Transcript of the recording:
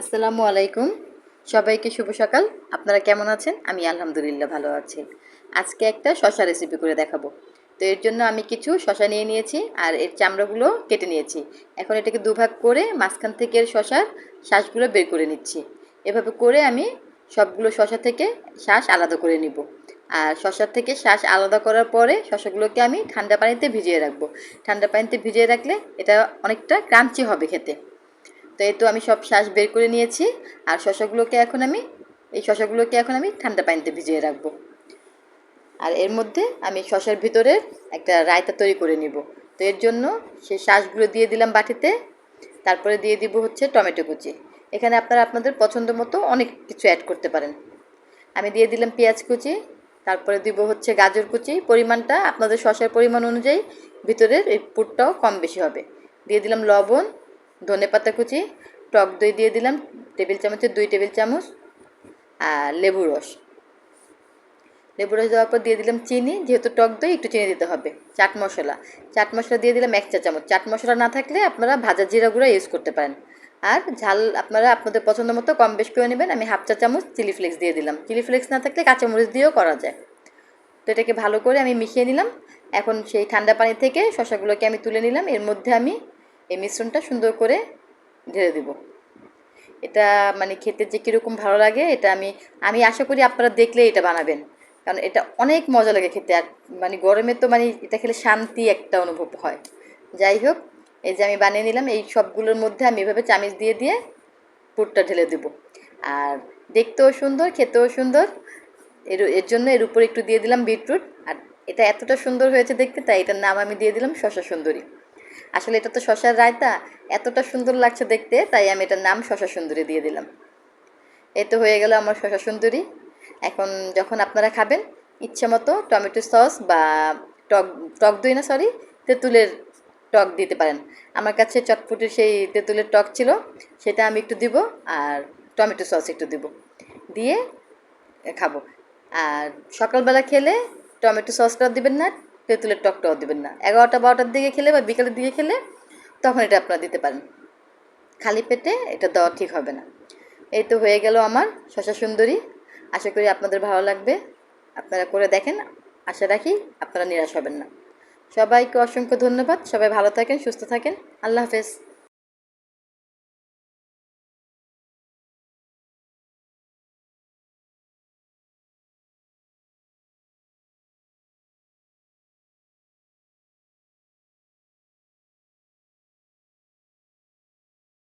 আসসালামু আলাইকুম। সবাইকে শুভ সকাল। আপনারা কেমন আছেন? আমি আলহামদুলিল্লাহ ভালো আছি। আজকে একটা শশা রেসিপি করে দেখাবো। তো এর জন্য আমি কিছু শশা নিয়ে নিয়েছি আর এর চামড়াগুলো কেটে নিয়েছি। এখন এটাকে দুভাগ করে মাঝখান থেকে এর শশার শ্বাসগুলো বের করে নিচ্ছি। এভাবে করে আমি সবগুলো শশা থেকে শ্বাস আলাদা করে নিব। আর শশার থেকে শ্বাস আলাদা করার পরে শশাগুলোকে আমি ঠান্ডা পানিতে ভিজিয়ে রাখব। ঠান্ডা পানিতে ভিজিয়ে রাখলে এটা অনেকটা ক্রাঞ্চি হবে খেতে। তো এই তো আমি সব শ্বাস বের করে নিয়েছি, আর শশাগুলোকে এখন আমি, এই শশাগুলোকে এখন আমি ঠান্ডা পানিতে ভিজিয়ে রাখব। আর এর মধ্যে আমি শশার ভিতরে একটা রায়তা তৈরি করে নিব। তো এর জন্য সেই শ্বাসগুলো দিয়ে দিলাম বাটিতে, তারপরে দিয়ে দিব হচ্ছে টমেটো কুচি। এখানে আপনারা আপনাদের পছন্দ মতো অনেক কিছু অ্যাড করতে পারেন। আমি দিয়ে দিলাম পেঁয়াজ কুচি, তারপরে দিব হচ্ছে গাজর কুচি। পরিমাণটা আপনাদের শশার পরিমাণ অনুযায়ী ভিতরের এই পুরটাও কম বেশি হবে। দিয়ে দিলাম লবণ ধনে পাতা কুচি, টক দই দিয়ে দিলাম, টেবিল চামচের দুই টেবিল চামচ, আর লেবু রস। লেবু রস দেওয়ার পর দিয়ে দিলাম চিনি, যেহেতু টক দই, একটু চিনি দিতে হবে, চাট মশলা। চাট মশলা দিয়ে দিলাম এক চা চামচ। চাট মশলা না থাকলে আপনারা ভাজা জিরা গুঁড়া ইউজ করতে পারেন। আর ঝাল আপনারা আপনাদের পছন্দ মতো কম বেশ করে নেবেন। আমি হাফ চা চামচ চিলি ফ্লেক্স দিয়ে দিলাম। চিলি ফ্লেক্স না থাকলে কাঁচামরিচ দিয়েও করা যায়। তো এটাকে ভালো করে আমি মিশিয়ে নিলাম। এখন সেই ঠান্ডা পানি থেকে শশাগুলোকে আমি তুলে নিলাম। এর মধ্যে আমি এই মিশ্রণটা সুন্দর করে ঢেলে দেব। এটা মানে খেতে যে কীরকম ভালো লাগে, এটা আমি আমি আশা করি আপনারা দেখলে এটা বানাবেন। কারণ এটা অনেক মজা লাগে খেতে আর মানে গরমে তো মানে এটা খেলে শান্তি একটা অনুভব হয়। যাই হোক, এই যে আমি বানিয়ে নিলাম, এই সবগুলোর মধ্যে আমি এভাবে চামিচ দিয়ে দিয়ে পুরটা ঢেলে দেবো। আর দেখতেও সুন্দর, খেতেও সুন্দর। এর এর জন্য এর উপরে একটু দিয়ে দিলাম বিটরুট। আর এটা এতটা সুন্দর হয়েছে দেখতে, তাই এটার নাম আমি দিয়ে দিলাম শশা সুন্দরী। আসলে এটা তো শশার রায়তা। এতটা সুন্দর লাগছে দেখতে, তাই আমি এটার নাম শশা সুন্দরী দিয়ে দিলাম। এই তো হয়ে গেল আমার শশা সুন্দরী। এখন যখন আপনারা খাবেন, ইচ্ছে মতো টমেটো সস বা টক টক দই না সরি তেঁতুলের টক দিতে পারেন। আমার কাছে চটপুটির সেই তেঁতুলের টক ছিল, সেটা আমি একটু দিব আর টমেটো সস একটু দিব। দিয়ে খাব। আর সকালবেলা খেলে টমেটো সসটাও দিবেন না তেঁতুলের টকটাও দেবেন না। এগারোটা, বারোটার দিকে খেলে বা বিকালের দিকে খেলে তখন এটা আপনারা দিতে পারেন। খালি পেটে এটা দেওয়া ঠিক হবে না। এই তো হয়ে গেল আমার শশা সুন্দরী। আশা করি আপনাদের ভালো লাগবে। আপনারা করে দেখেন। আশা রাখি আপনারা নিরাশ হবেন না। সবাইকে অসংখ্য ধন্যবাদ। সবাই ভালো থাকেন, সুস্থ থাকেন। আল্লাহ হাফেজ।